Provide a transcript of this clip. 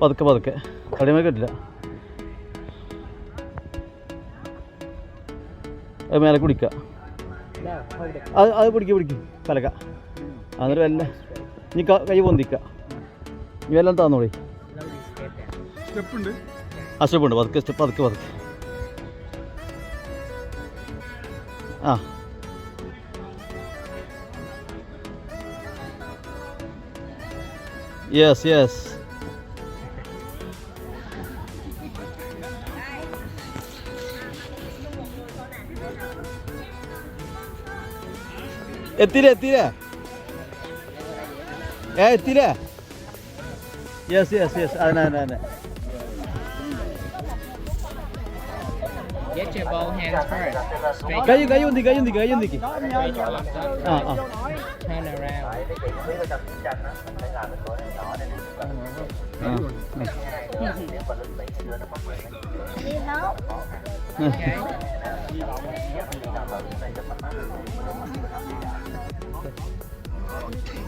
പതുക്കെ പതുക്കെ. കടിമേ കിട്ടില്ല. അത് മേലെ കുടിക്കുക അത് അത് പിടിക്കുക പിടിക്കും. കലക്ക എന്നിട്ട് വല്ല ഇനി കൈ പൊന്തിക്ക. ഇനി എല്ലാം താന്നോളി. ആ സ്റ്റെപ്പ് ഉണ്ട് പതുക്കെ സ്റ്റെപ്പ് പതുക്കെ പതുക്കെ. ആ. Yes yes Eh tidak tidak, eh yes yes yes yes, ಅದೇ ಅದೇ Get your both hands first. di. Ah ah. 어, 어.